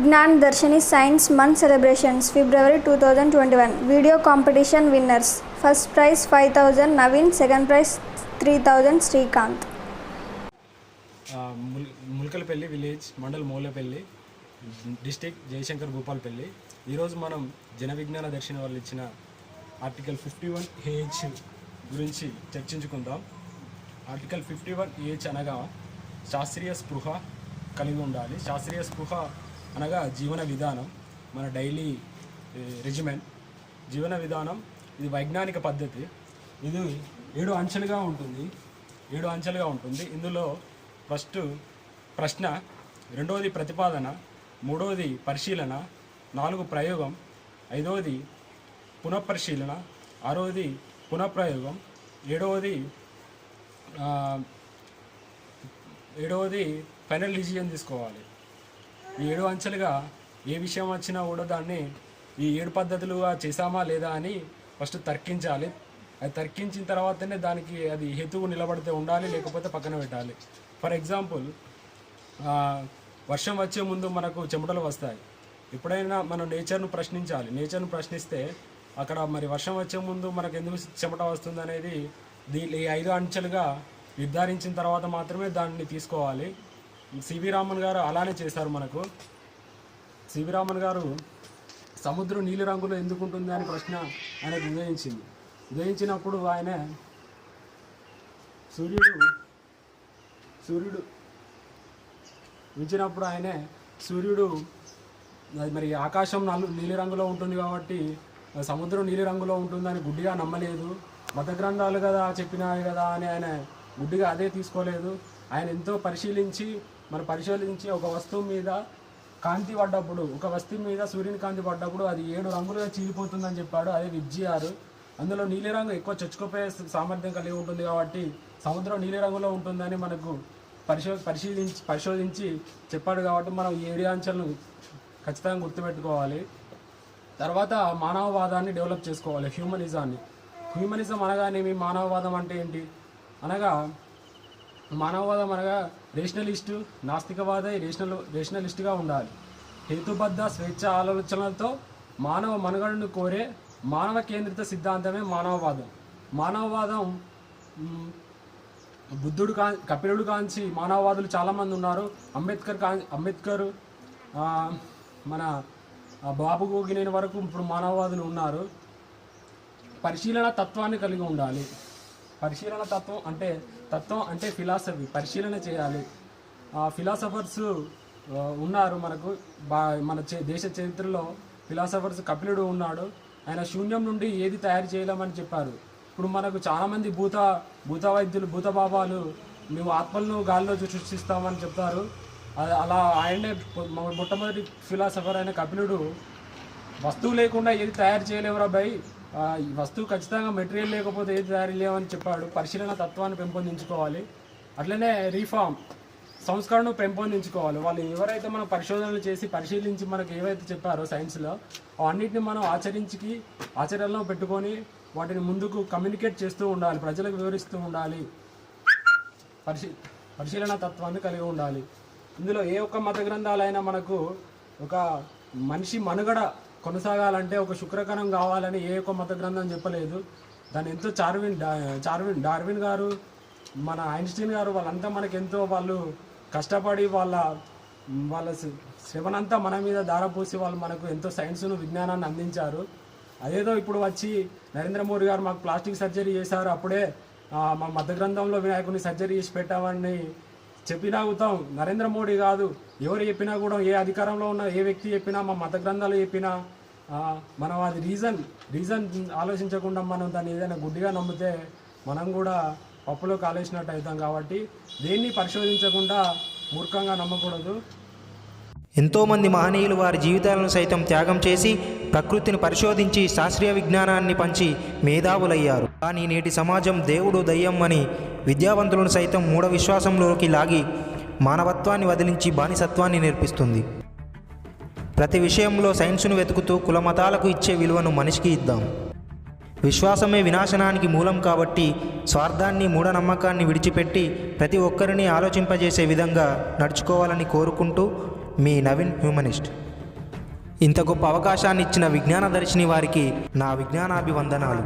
Vignan Darshini Science Month Celebrations February 2021 Video Competition Winners First prize 5000 Naveen Second prize 3000 Srikanth ఆ, ముల్ Mulkalapalli village mandal Moolapalli district Jayashankar Bhupalpally. ఈరోజు మనం జన విజ్ఞాన దర్శన వాళ్ళు ఇచ్చిన ఆర్టికల్ ఫిఫ్టీ వన్ ఏహెచ్ గురించి చర్చించుకుందాం. ఆర్టికల్ ఫిఫ్టీ వన్ ఏహెచ్ అనగా శాస్త్రీయ స్పృహ కలిగి ఉండాలి. శాస్త్రీయ స్పృహ అనగా జీవన విధానం మన డైలీ రెజిమెంట్. జీవన విధానం ఇది వైజ్ఞానిక పద్ధతి. ఇది ఏడు అంచెలుగా ఉంటుంది. ఏడు అంచెలుగా ఉంటుంది. ఇందులో ఫస్ట్ ప్రశ్న రెండవది ప్రతిపాదన మూడవది పరిశీలన నాలుగు ప్రయోగం ఐదవది పునఃపరిశీలన ఆరవది పునఃప్రయోగం ఏడవది ఏడవది ఫైనల్ డిసిజన్ తీసుకోవాలి. ఈ ఏడు అంచెలుగా ఏ విషయం వచ్చినా కూడా దాన్ని ఈ ఏడు పద్ధతులుగా చేసామా లేదా అని ఫస్ట్ తర్కించాలి. అది తర్కించిన తర్వాతనే దానికి అది హేతువు నిలబడితే ఉండాలి లేకపోతే పక్కన పెట్టాలి. ఫర్ ఎగ్జాంపుల్ వర్షం వచ్చే ముందు మనకు చెమటలు వస్తాయి. ఎప్పుడైనా మనం నేచర్ను ప్రశ్నించాలి. నేచర్ను ప్రశ్నిస్తే అక్కడ మరి వర్షం వచ్చే ముందు మనకు ఎందుకు చెమట వస్తుంది అనేది దీ ఈ ఐదు అంచెలుగా నిర్ధారించిన తర్వాత మాత్రమే దాన్ని తీసుకోవాలి. సివి రామన్ గారు అలానే చేశారు మనకు. సివి రామన్ గారు సముద్రం నీలి రంగులో ఎందుకు ఉంటుంది అని ప్రశ్న ఆయనకు ఉదయించింది. ఉదయించినప్పుడు ఆయన సూర్యుడు సూర్యుడు ఉంచినప్పుడు ఆయనే సూర్యుడు అది మరి ఆకాశం నలు నీలి రంగులో ఉంటుంది కాబట్టి సముద్రం నీలి రంగులో ఉంటుందని గుడ్డిగా నమ్మలేదు. మత గ్రంథాలు కదా చెప్పినాయి కదా అని ఆయన గుడ్డిగా అదే తీసుకోలేదు. ఆయన ఎంతో పరిశీలించి మనం పరిశీలించి ఒక వస్తువు మీద కాంతి పడ్డప్పుడు ఒక వస్తువు మీద సూర్యుని కాంతి పడ్డప్పుడు అది ఏడు రంగులుగా చీలిపోతుందని చెప్పాడు అదే విజ్జియారు అందులో నీలిరంగు ఎక్కువ చొచ్చుకుపోయే సామర్థ్యం కలిగి ఉంటుంది కాబట్టి సముద్రం నీలిరంగులో ఉంటుందని మనకు పరిశో పరిశీలించి పరిశోధించి చెప్పాడు కాబట్టి మనం ఈ ఏడు అంచెలను ఖచ్చితంగా గుర్తుపెట్టుకోవాలి. తర్వాత మానవవాదాన్ని డెవలప్ చేసుకోవాలి హ్యూమనిజాన్ని. హ్యూమనిజం అనగానేమి? మానవవాదం అంటే ఏంటి? అనగా మానవవాదం అనగా రేషనలిస్టు నాస్తికవాద రేషనల్ రేషనలిస్టుగా ఉండాలి. హేతుబద్ధ స్వేచ్ఛ ఆలోచనలతో మానవ మనుగడను కోరే మానవ కేంద్రిత సిద్ధాంతమే మానవవాదం. మానవవాదం బుద్ధుడు కా కపిలుడు కాంచి మానవవాదులు చాలామంది ఉన్నారు. అంబేద్కర్ కా అంబేద్కర్ మన బాబు గోగినేని వరకు ఇప్పుడు మానవవాదులు ఉన్నారు. పరిశీలన తత్వాన్ని కలిగి ఉండాలి. పరిశీలన తత్వం అంటే తత్వం అంటే ఫిలాసఫీ పరిశీలన చేయాలి. ఆ ఫిలాసఫర్స్ ఉన్నారు మనకు. బా మన చే- దేశ చరిత్రలో ఫిలాసఫర్స్ కపిలుడు ఉన్నాడు. ఆయన శూన్యం నుండి ఏది తయారు చేయలేమని చెప్పారు. ఇప్పుడు మనకు చాలామంది భూత భూత వైద్యులు భూత బాబాలు మేము ఆత్మలను గాలిలో సృష్టిస్తామని చెప్తారు. అలా ఆయనే మొట్టమొదటి ఫిలాసఫర్ అయిన కపిలుడు వస్తువు లేకుండా ఏది తయారు చేయలేవురా భయ్ ఈ వస్తువు ఖచ్చితంగా మెటీరియల్ లేకపోతే ఏది తయారు లేవని చెప్పాడు. పరిశీలన తత్వాన్ని పెంపొందించుకోవాలి. అట్లనే రీఫార్మ్ సంస్కరణను పెంపొందించుకోవాలి. వాళ్ళు ఎవరైతే మనం పరిశోధనలు చేసి పరిశీలించి మనకు ఏవైతే చెప్పారో సైన్స్లో అన్నిటిని మనం ఆచరించి ఆచరణలో పెట్టుకొని వాటిని ముందుకు కమ్యూనికేట్ చేస్తూ ఉండాలి. ప్రజలకు వివరిస్తూ ఉండాలి. పరిశీ పరిశీలన తత్వాన్ని కలిగి ఉండాలి. ఇందులో ఏ ఒక్క మత గ్రంథాలైనా మనకు ఒక మనిషి మనుగడ కొనసాగాలంటే ఒక శుక్రకణం కావాలని ఏ ఒక్క మత గ్రంథం చెప్పలేదు. దాని ఎంతో చార్విన్ చార్విన్ డార్విన్ గారు మన ఐన్స్టీన్ గారు వాళ్ళంతా మనకి ఎంతో వాళ్ళు కష్టపడి వాళ్ళ వాళ్ళ శివనంతా శ్రమనంతా మన మీద దారపోసి వాళ్ళు మనకు ఎంతో సైన్స్ను విజ్ఞానాన్ని అందించారు. అదేదో ఇప్పుడు వచ్చి నరేంద్ర మోడీ గారు మాకు ప్లాస్టిక్ సర్జరీ చేశారు. అప్పుడే మా మత గ్రంథంలో వినాయకుని సర్జరీ చేసి పెట్టామని చెప్పినా అవుతాం నరేంద్ర మోడీ కాదు. ఎవరు చెప్పినా కూడా ఏ అధికారంలో ఉన్న ఏ వ్యక్తి చెప్పినా మా మత గ్రంథాలు చెప్పినా మనం అది రీజన్ రీజన్ ఆలోచించకుండా మనం దాన్ని ఏదైనా గుడ్డిగా నమ్మితే మనం కూడా పప్పులో కాలేసినట్టు అవుతాం కాబట్టి దేన్ని పరిశోధించకుండా మూర్ఖంగా నమ్మకూడదు. ఎంతోమంది మహనీయులు వారి జీవితాలను సైతం త్యాగం చేసి ప్రకృతిని పరిశోధించి శాస్త్రీయ విజ్ఞానాన్ని పంచి మేధావులయ్యారు. కానీ నేటి సమాజం దేవుడు దయ్యం అని విద్యావంతులను సైతం మూఢ విశ్వాసంలోకి లాగి మానవత్వాన్ని వదిలించి బానిసత్వాన్ని నేర్పిస్తుంది. ప్రతి విషయంలో సైన్సును వెతుకుతూ కులమతాలకు ఇచ్చే విలువను మనిషికి ఇద్దాం. విశ్వాసమే వినాశనానికి మూలం కాబట్టి స్వార్థాన్ని మూఢనమ్మకాన్ని విడిచిపెట్టి ప్రతి ఒక్కరిని ఆలోచింపజేసే విధంగా నడుచుకోవాలని కోరుకుంటూ మీ నవీన్ హ్యూమనిస్ట్. ఇంత గొప్ప అవకాశాన్ని ఇచ్చిన విజ్ఞాన దర్శిని వారికి నా విజ్ఞానాభివందనాలు.